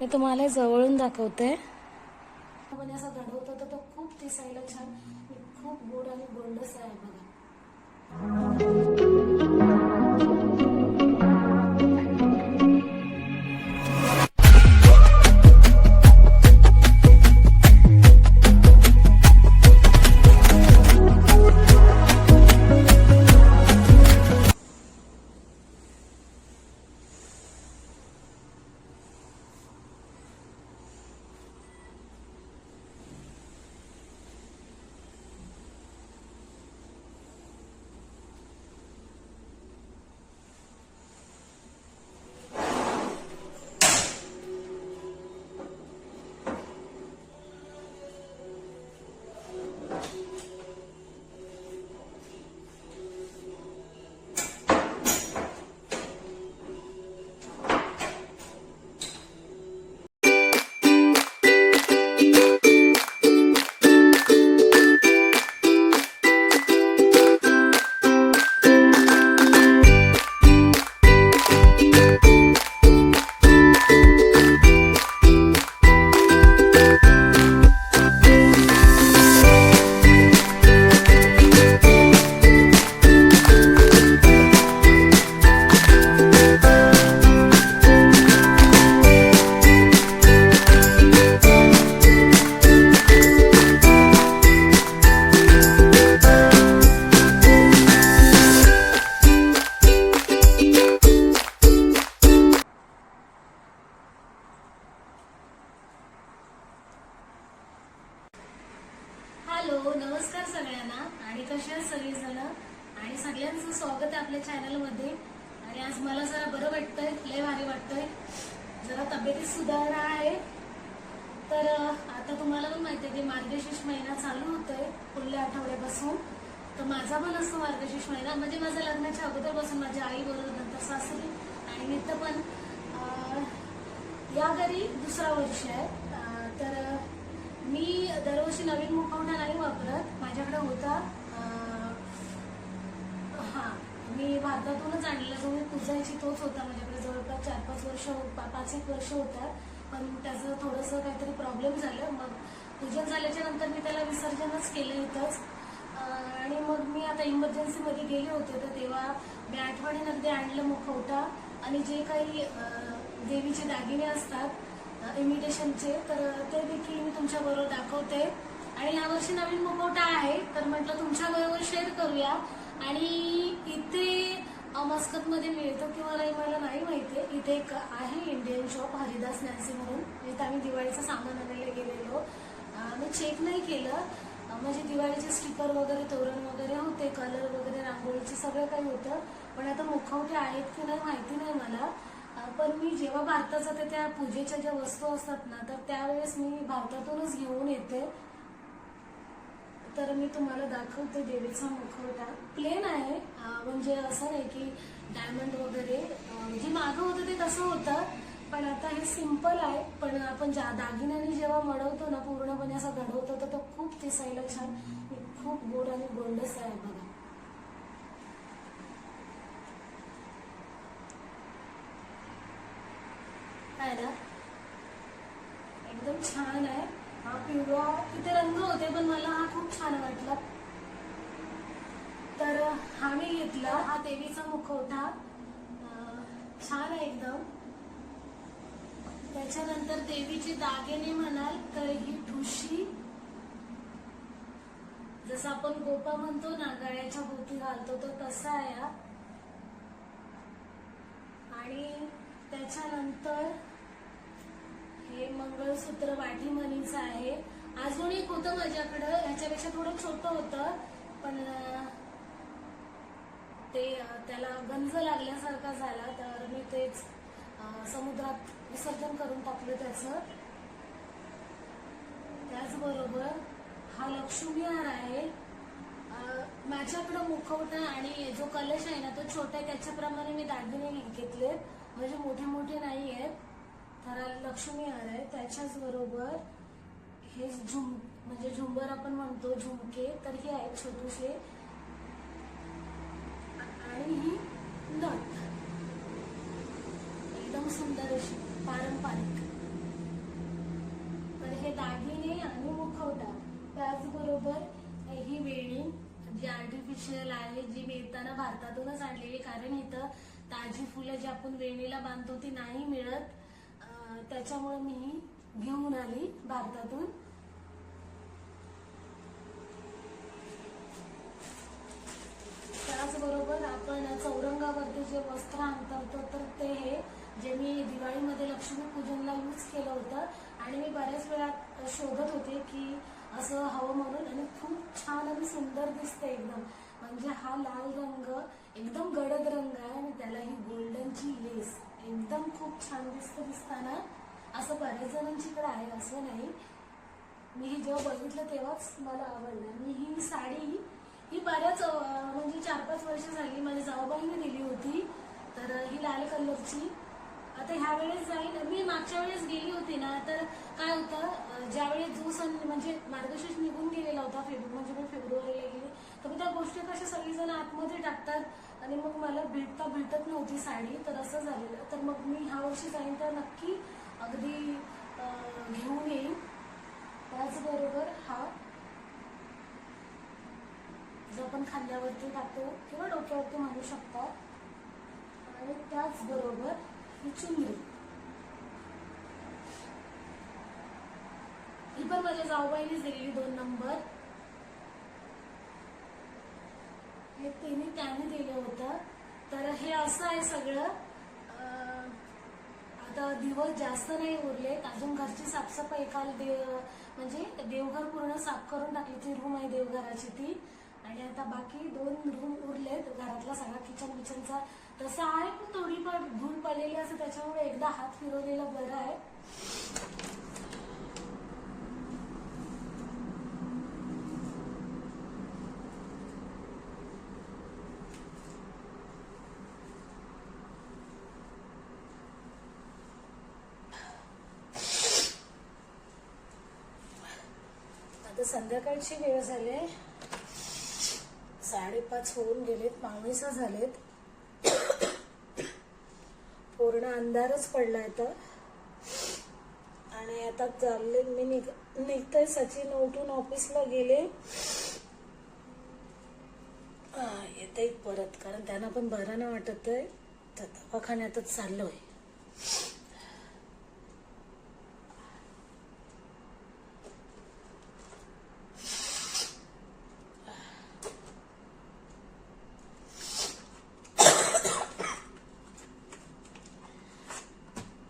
मी तुम्हाला जवळून दाखवते. पण असं घडवतो तर तो खूप दिसायला छान खूप गोड आणि गोंडस आहे बघा. वाटतंय लय भारी वाटतंय. जरा तब्येतीत सुधारणा आहे. तर आता तुम्हाला पण माहिती आहे की मार्गशीर्ष महिना चालू होतोय पुढल्या आठवड्यापासून. तर माझा पण असतो मार्गशीर्ष महिना. म्हणजे माझ्या लग्नाच्या अगोदरपासून माझ्या आई बरोबर नंतर सासरी आणि नित्य पण या घरी दुसरा वर्ष आहे. तर मी दरवर्षी नवीन मुखवटा नाही वापरत. माझ्याकडे होता हां हा मी भारतातूनच आणलेला जो मी पुजायची तोच होता माझ्याकडे. जवळपास चार पाच वर्ष हो-, पा- पाच एक वर्ष होता पण त्याचं थोडंसं काहीतरी प्रॉब्लेम झालं. मग पूजन झाल्याच्यानंतर मी त्याला विसर्जनच केलं इथंच. आणि मग मी आता इमर्जन्सीमध्ये गेले होते. तर तेव्हा मी आठवणीनं अगदी आणलं मुखवटा. आणि जे काही देवीचे दागिने असतात इमिटेशनचे तर ते देखील मी तुमच्याबरोबर दाखवते. आणि यावर्षी नवीन मुखवटा आहे. तर म्हटलं तुमच्याबरोबर शेअर करूया. आणि इथे मस्कत मध्ये मिळतं किंवा नाही मला नाही माहिती इथे एक आहे इंडियन शॉप हरिदास नॅन्सी म्हणून. जिथे आम्ही दिवाळीचं सामान आणायला गेलेलो. आम्ही मी चेक नाही केलं. म्हणजे दिवाळीचे स्टिकर वगैरे तोरण वगैरे होते कलर वगैरे रांगोळीचे सगळं काही होतं. पण आता मुखवटे आहेत की नाही माहिती नाही मला. पण मी जेव्हा भारतात जाते त्या पूजेच्या ज्या वस्तू असतात ना तर त्यावेळेस मी भारतातूनच घेऊन येते. तर मी तुम्हाला दाखवते देवीचा मुखवटा. प्लेन आहे. म्हणजे असं नाही की डायमंड वगैरे. जे मागं होतं ते तसं होतं. पण आता हे सिंपल आहे. पण आपण ज्या दागिन्याने जेव्हा मडवतो ना पूर्णपणे असं घडवतो तर तो खूप दिसायला छान खूप गोड आणि गोंडस आहे बघा. आहे ना? एकदम छान आहे. हा पिवळा तिथे रंग होते पण मला हा खूप छान वाटला तर हा मी घेतला. हा देवीचा मुखवटा छान आहे एकदम. त्याच्यानंतर देवीचे दागिने म्हणाल तर ही ठुशी. जसं आपण गोपा म्हणतो ना गळ्याच्या भोवती घालतो तर तसा आहे हा. आणि त्याच्यानंतर हे मंगळसूत्र वाटीमणीचं आहे. अजून एक होतं माझ्याकडं. ह्याच्यापेक्षा थोडं छोटं होतं पण ते त्याला गंज लागल्यासारखा झाला तर मी तेच समुद्रात विसर्जन करून टाकलं त्याचं. त्याचबरोबर हा लक्ष्मीहार आहे. माझ्याकडं मुखवटा आणि जो कलश आहे ना तो छोटा आहे त्याच्याप्रमाणे मी दागिने घेतले. म्हणजे मोठे मोठे नाही आहेत तर लक्ष्मीहार आहे. त्याच्याच बरोबर हे झुम म्हणजे झुंबर आपण म्हणतो झुमके तर हे आहेत छोटूसे. आणि ही नट. एकदम सुंदर अशी पारंपरिक. तर हे दागिने आणि मुखवटा त्याचबरोबर ही वेणी जी आर्टिफिशियल आहे जी मिळताना भारतातूनच आणलेली. कारण इथं ताजी फुलं जी आपण वेणीला बांधतो ती नाही मिळत. त्याच्यामुळे मी ही घेऊन आली भारतातून. जे वस्त्र आणतं तर ते हे जे मी दिवाळीमध्ये लक्ष्मीपूजनला यूज केलं होतं. आणि मी बऱ्याच वेळा शोधत होते की असं हवं म्हणून आणि खूप छान आणि सुंदर दिसतं एकदम. म्हणजे हा लाल रंग एकदम गडद रंग आहे आणि त्याला ही गोल्डनची लेस एकदम खूप छान दिसतं दिसताना. असं बऱ्याच इकडे आहे असं नाही. मी हे जेव्हा बघितलं तेव्हाच मला आवडलं. मी ही बऱ्याच म्हणजे चार पाच वर्ष झाली माझ्या जाऊबाईने दिली होती. तर ही लाल कलरची. आता ह्या वेळेस जाईल मी मागच्या वेळेस गेली होती ना तर काय होतं ज्यावेळेस जो सण म्हणजे मार्गशीर्ष निघून गेलेला होता फेब्रुवारी म्हणजे मी फेब्रुवारीला गेली तर मग त्या गोष्टी कशा सगळीजण आतमध्ये टाकतात आणि मग मला भेटता भेटत नव्हती साडी. तर असं झालेलं. तर मग मी ह्या वर्षी जाईन तर नक्की अगदी घेऊन येईन. त्याचबरोबर हा जो आपण खांद्यावरती टाकतो किंवा डोक्यावरती मारू शकतो. आणि त्याचबरोबर ही चुनरी ही पण माझ्या जाऊबाईनेच दिलेली दोन नंबर. हे तिने त्याने दिलं होतं. तर हे असं आहे सगळं. आता दिवस जास्त नाही उरलेत. अजून घरची साफसफाई काल देव म्हणजे देवघर पूर्ण साफ करून टाकली ती रूम आहे देवघराची ती. आणि आता बाकी दोन रूम उरलेत. घरातला सगळा किचन बिचनचा. तसा आहे पण थोडीफार धूळ पडलेली असं त्याच्यामुळे एकदा हात फिरवलेला बरं आहे. आता संध्याकाळची वेळ झाली. आहे. साडेपाच होऊन गेलेत पावणेसहा झालेत. पूर्ण अंधारच पडलाय तर आणि आता चालले मी निघ निघतोय सचिन उठून ऑफिसला गेले. येते परत कारण त्यांना पण बरं नाही वाटत आहे तर दवाखान्यातच चाललोय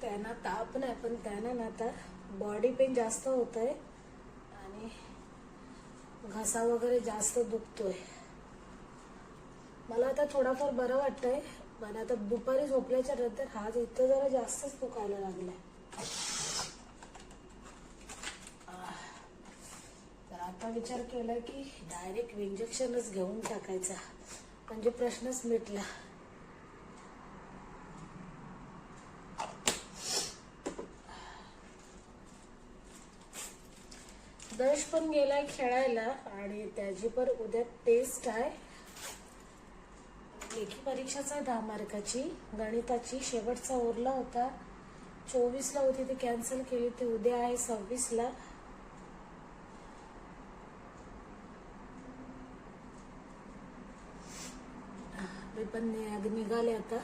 त्यांना ताप नाही ना आता बॉडी पेन जास्त होत आहे आणि घसा वगैरे जास्त दुखतोय. मला आता थोडाफार बरं वाटतंय पण आता दुपारी झोपल्याच्या नंतर हात इथं जरा जास्तच दुखायला लागलाय. तर आता विचार केला की डायरेक्ट इंजेक्शनच घेऊन टाकायचा. म्हणजे प्रश्नच मिटला. दश पण गेलाय खेळायला आणि त्याची पण उद्या टेस्ट आहे. लेखी परीक्षाच आहे दहा मार्काची. गणिताची शेवटचा उरला होता. चोवीसला होती ती कॅन्सल केली ती उद्या आहे सव्वीसला. मी पण निघाले आता.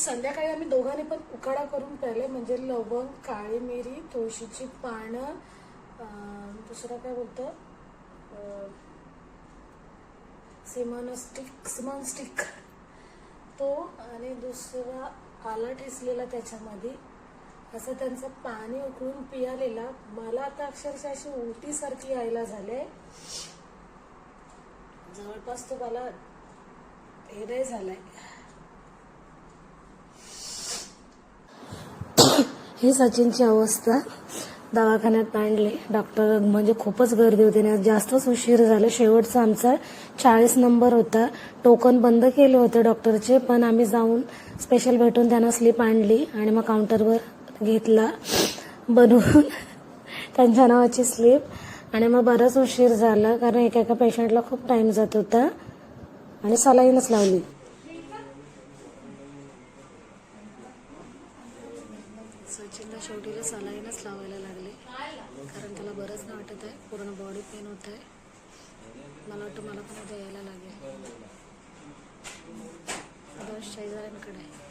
संध्याकाळी आम्ही दोघांनी पण उकाडा करून प्यायले म्हणजे लवंग काळी मिरी तुळशीची पानं दुसरं काय बोलतं? Cinnamon stick cinnamon stick. तो आणि दुसरा आला ठेसलेला त्याच्यामध्ये. असं त्यांचं पाणी उकळून पियालेला. मला आता अक्षरशः अशी उलटीसारखी यायला झाले जवळपास तो मला हे नाही झालाय. ही सचिनची अवस्था दवाखान्यात आणले डॉक्टर म्हणजे खूपच गर्दी होती आणि जास्तच उशीर झाला. शेवटचा आमचा चाळीस नंबर होता. टोकन बंद केले होते डॉक्टरचे पण आम्ही जाऊन स्पेशल भेटून त्यांना स्लिप आणली आणि मग काउंटरवर घेतला. बनवून त्यांच्या नावाची स्लिप आणि मग बराच उशीर झाला कारण एका एका पेशंटला खूप टाईम जात होता. आणि सलाईनच लावली. सचिनला शेवटीला सलाईनच लावायला लागले. कारण त्याला बरंच ना वाटत आहे. पूर्ण बॉडी पेन होत आहे. मला वाटतं मला पण उद्या यायला लागेल. दोष शेजाऱ्यांकडे.